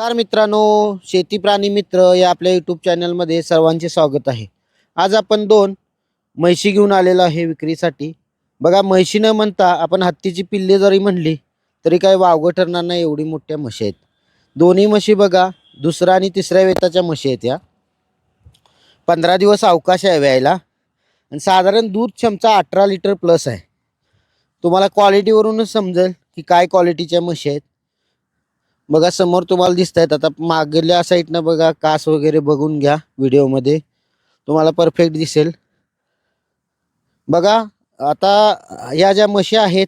नमस्कार मित्रांनो शेती प्राणी मित्र या आपल्या यूट्यूब चॅनलमध्ये सर्वांचे स्वागत आहे. आज आपण दोन म्हैशी घेऊन आलेलो आहे विक्रीसाठी. बघा म्हैशी न म्हणता आपण हत्तीची पिल्ले जरी म्हणली तरी काय वावगं ठरणार नाही एवढी मोठ्या म्हशी आहेत. दोन्ही म्हशी बघा दुसऱ्या आणि तिसऱ्या वेताच्या म्हशी आहेत या. पंधरा दिवस अवकाश आहे व्यायला आणि साधारण दूध क्षमता अठरा लिटर प्लस आहे. तुम्हाला क्वालिटीवरूनच समजेल की काय क्वालिटीच्या म्हशी आहेत. बघा समोर तुम्हाला दिसत आहेत आता मागल्या साईडनं बघा कास वगैरे बघून घ्या व्हिडिओमध्ये तुम्हाला परफेक्ट दिसेल. बघा आता ह्या ज्या म्हशी आहेत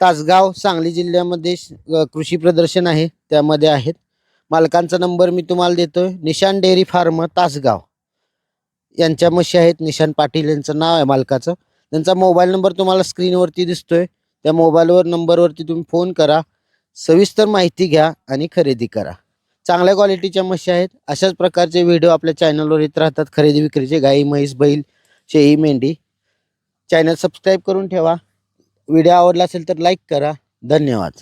तासगाव सांगली जिल्ह्यामध्ये श- कृषी प्रदर्शन आहे त्यामध्ये आहेत. मालकांचा नंबर मी तुम्हाला देतोय. निशान डेअरी फार्म तासगाव. यांच्या म्हशी आहेत निशान पाटील यांचं नाव आहे मालकाचं. त्यांचा मोबाईल नंबर तुम्हाला स्क्रीनवरती दिसतोय. त्या मोबाईलवर नंबरवरती तुम्ही फोन करा. सविस्तर माहिती घ्या आणि खरेदी करा. चांगल्या क्वालिटीच्या म्हशी आहेत. अशाच प्रकारचे व्हिडिओ आपल्या चॅनलवर येत राहतात. खरेदी विक्रीचे गाई म्हैस बैल शेळी मेंढी. चॅनल सबस्क्राईब करून ठेवा. व्हिडिओ आवडला असेल तर लाईक करा. धन्यवाद.